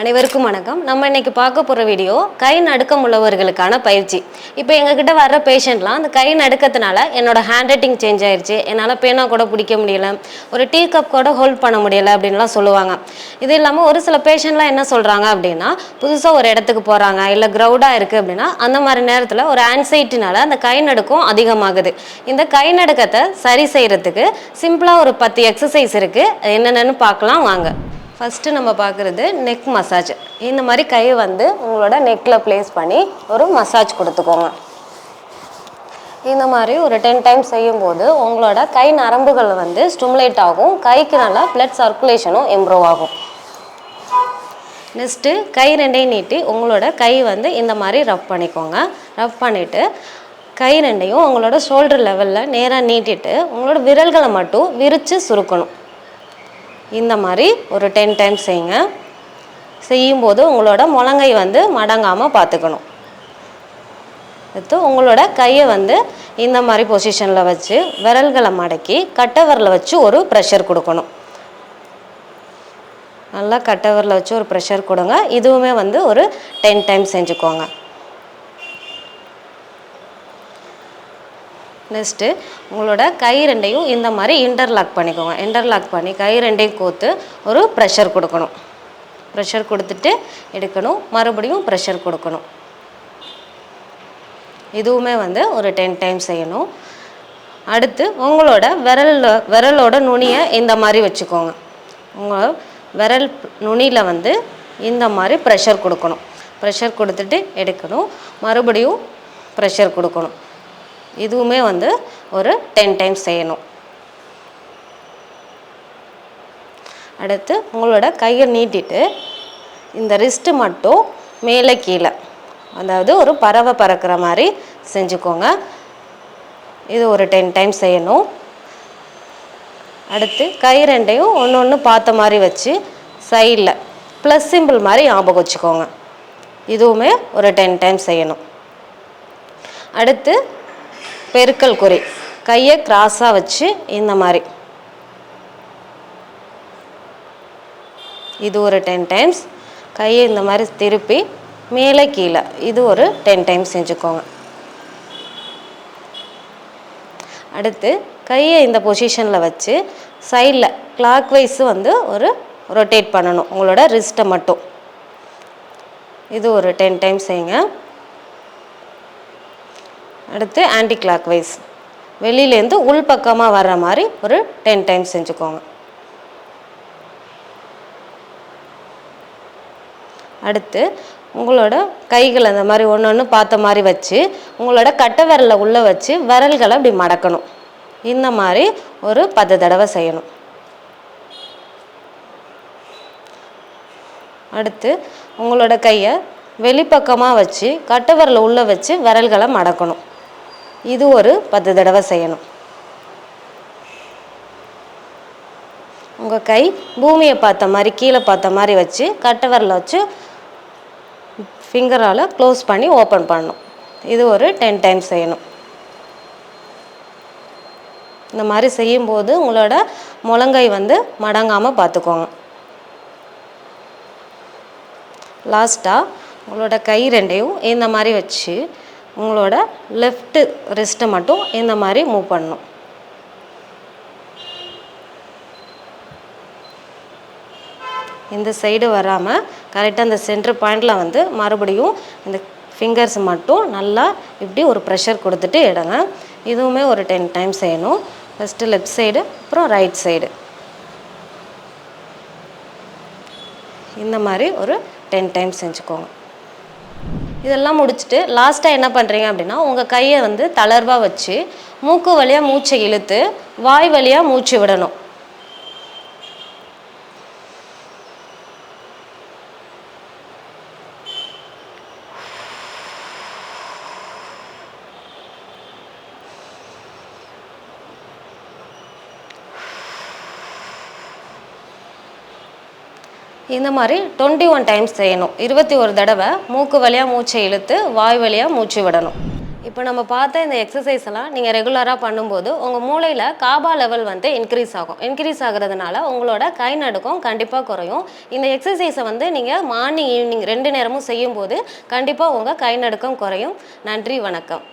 அனைவருக்கும் வணக்கம். நம்ம இன்னைக்கு பார்க்க போகிற வீடியோ கை நடுக்கம் உள்ளவர்களுக்கான பயிற்சி. இப்போ எங்ககிட்ட வர்ற பேஷண்ட்லாம் அந்த கை நடுக்கத்தினால என்னோட ஹேண்ட் ரைட்டிங் சேஞ்ச் ஆயிடுச்சு என்னால் பேனா கூட பிடிக்க முடியல. ஒரு டீ கப் கூட ஹோல்ட் பண்ண முடியல அப்படின்லாம் சொல்லுவாங்க. இது இல்லாமல் ஒரு சில பேஷண்ட்லாம் என்ன சொல்கிறாங்க அப்படின்னா புதுசாக ஒரு இடத்துக்கு போகிறாங்க இல்லை க்ரௌடாக இருக்குது அப்படின்னா அந்த மாதிரி நேரத்தில் ஒரு ஆன்சைட்டினால அந்த கை நடுக்கம் அதிகமாகுது. இந்த கை நடுக்கத்தை சரி செய்கிறதுக்கு சிம்பிளாக ஒரு பத்து எக்ஸசைஸ் இருக்குது அது என்னென்னு பார்க்கலாம் வாங்க. ஃபஸ்ட்டு நம்ம பார்க்குறது நெக் மசாஜ் இந்த மாதிரி கை வந்து உங்களோட நெக்கில் ப்ளேஸ் பண்ணி ஒரு மசாஜ் கொடுத்துக்கோங்க. இந்த மாதிரி ஒரு டென் டைம்ஸ் செய்யும்போது உங்களோட கை நரம்புகள் வந்து ஸ்டிமுலேட் ஆகும். கைக்கு நல்லா பிளட் சர்க்குலேஷனும் இம்ப்ரூவ் ஆகும். நெக்ஸ்ட்டு கை ரெண்டையும் நீட்டி உங்களோட கை வந்து இந்த மாதிரி ரப் பண்ணிக்கோங்க. ரப் பண்ணிவிட்டு கை ரெண்டையும் உங்களோட ஷோல்டர் லெவலில் நேராக நீட்டிட்டு உங்களோட விரல்களை மட்டும் விரித்து சுருக்கணும். இந்த மாதிரி ஒரு டென் டைம்ஸ் செய்யுங்க செய்யும்போது உங்களோட முழங்கை வந்து மடங்காமல் பார்த்துக்கணும் அடுத்து உங்களோட கையை வந்து இந்த மாதிரி பொசிஷனில் வச்சு விரல்களை மடக்கி கட்டவரில் வச்சு ஒரு ப்ரெஷர் கொடுக்கணும். நல்லா கட்டவரில் வச்சு ஒரு ப்ரெஷர் கொடுங்க. இதுவுமே வந்து ஒரு டென் டைம்ஸ் செஞ்சுக்கோங்க. நெக்ஸ்ட்டு உங்களோட கை ரெண்டையும் இந்த மாதிரி இன்டர்லாக் பண்ணிக்கோங்க. இன்டர்லாக் பண்ணி கை ரெண்டையும் கோத்து ஒரு ப்ரெஷர் கொடுக்கணும். ப்ரெஷர் கொடுத்துட்டு எடுக்கணும். மறுபடியும் ப்ரெஷர் கொடுக்கணும். இதுவுமே வந்து ஒரு டென் டைம் செய்யணும். அடுத்து உங்களோட விரல் விரலோட நுனியை இந்த மாதிரி வச்சுக்கோங்க. உங்கள் விரல் நுனியில் வந்து இந்த மாதிரி ப்ரெஷர் கொடுக்கணும். ப்ரெஷர் கொடுத்துட்டு எடுக்கணும். மறுபடியும் ப்ரெஷர் கொடுக்கணும். இதுவுமே வந்து ஒரு டென் டைம்ஸ் செய்யணும். அடுத்து உங்களோட கையை நீட்டிட்டு இந்த ரிஸ்ட்டு மட்டும் மேலே கீழே அதாவது ஒரு பறவை பறக்கிற மாதிரி செஞ்சுக்கோங்க. இது ஒரு டென் டைம்ஸ் செய்யணும். அடுத்து கை ரெண்டையும் ஒன்று ஒன்று பார்த்த மாதிரி வச்சு சைடில் ப்ளஸ் சிம்பிள் மாதிரி ஞாபகம் வச்சுக்கோங்க. இதுவுமே ஒரு டென் டைம்ஸ் செய்யணும். அடுத்து பெருக்கல் குறி. கையை கிராஸாக வச்சு இந்த மாதிரி. இது ஒரு டென் டைம்ஸ் கையை இந்த மாதிரி திருப்பி மேலே கீழே. இது ஒரு டென் டைம்ஸ் செஞ்சுக்கோங்க. அடுத்து கையை இந்த பொசிஷனில் வச்சு சைடில் கிளாக் வைஸ் வந்து ஒரு ரொட்டேட் பண்ணணும். உங்களோட ரிஸ்ட்டை மட்டும். இது ஒரு டென் டைம்ஸ் செய்யுங்க. அடுத்து ஆன்டி கிளாக் வைஸ் வெளியிலேருந்து உள் பக்கமாக வர்ற மாதிரி ஒரு டென் டைம்ஸ் செஞ்சுக்கோங்க. அடுத்து உங்களோட கைகளை அந்த மாதிரி ஒன்று ஒன்று பார்த்த மாதிரி வச்சு உங்களோட கட்டை விரலை உள்ளே வச்சு விரல்களை அப்படி மடக்கணும். இந்த மாதிரி ஒரு பத்து தடவை செய்யணும். அடுத்து உங்களோட கையை வெளிப்பக்கமாக வச்சு கட்டை விரலை உள்ளே வச்சு விரல்களை மடக்கணும். இது ஒரு பத்து தடவை செய்யணும். உங்கள் கை பூமியை பார்த்த மாதிரி கீழே பார்த்த மாதிரி வச்சு கட்டவரில் வச்சு ஃபிங்கரால் க்ளோஸ் பண்ணி ஓப்பன் பண்ணணும். இது ஒரு டென் டைம்ஸ் செய்யணும். இந்த மாதிரி செய்யும்போது உங்களோட முழங்கை வந்து மடங்காமல் பார்த்துக்கோங்க. லாஸ்ட்டாக உங்களோட கை ரெண்டையும் இந்த மாதிரி வச்சு உங்களோட லெஃப்ட்டு ரிஸ்ட்டை மட்டும் இந்த மாதிரி மூவ் பண்ணணும். இந்த சைடு வராமல் கரெக்டாக அந்த சென்டர் பாயிண்டில் வந்து மறுபடியும் இந்த ஃபிங்கர்ஸ் மட்டும் நல்லா இப்படி ஒரு ப்ரெஷர் கொடுத்துட்டு இடங்க. இதுவுமே ஒரு டென் டைம் செய்யணும். ஃபஸ்ட்டு லெஃப்ட் சைடு அப்புறம் ரைட் சைடு இந்த மாதிரி ஒரு டென் டைம் செஞ்சுக்கோங்க. இதெல்லாம் முடிச்சுட்டு லாஸ்ட்டாக என்ன பண்ணுறீங்க அப்படின்னா உங்கள் கையை வந்து தளர்வாக வச்சு மூக்கு வழியாக மூச்சை இழுத்து வாய் வழியாக மூச்சு விடணும். இந்த மாதிரி டுவெண்ட்டி ஒன் டைம்ஸ் செய்யணும். இருபத்தி ஒரு தடவை மூக்கு வழியாக மூச்சை இழுத்து வாய் வழியாக மூச்சு விடணும். இப்போ நம்ம பார்த்த இந்த எக்ஸசைஸ் எல்லாம் நீங்கள் ரெகுலராக பண்ணும்போது உங்கள் மூளையில் காபா லெவல் வந்து இன்க்ரீஸ் ஆகும். இன்க்ரீஸ் ஆகிறதுனால உங்களோட கை நடுக்கம் கண்டிப்பாக குறையும். இந்த எக்ஸசைஸை வந்து நீங்கள் மார்னிங் ஈவினிங் ரெண்டு நேரமும் செய்யும்போது கண்டிப்பாக உங்கள் கை நடுக்கம் குறையும். நன்றி வணக்கம்.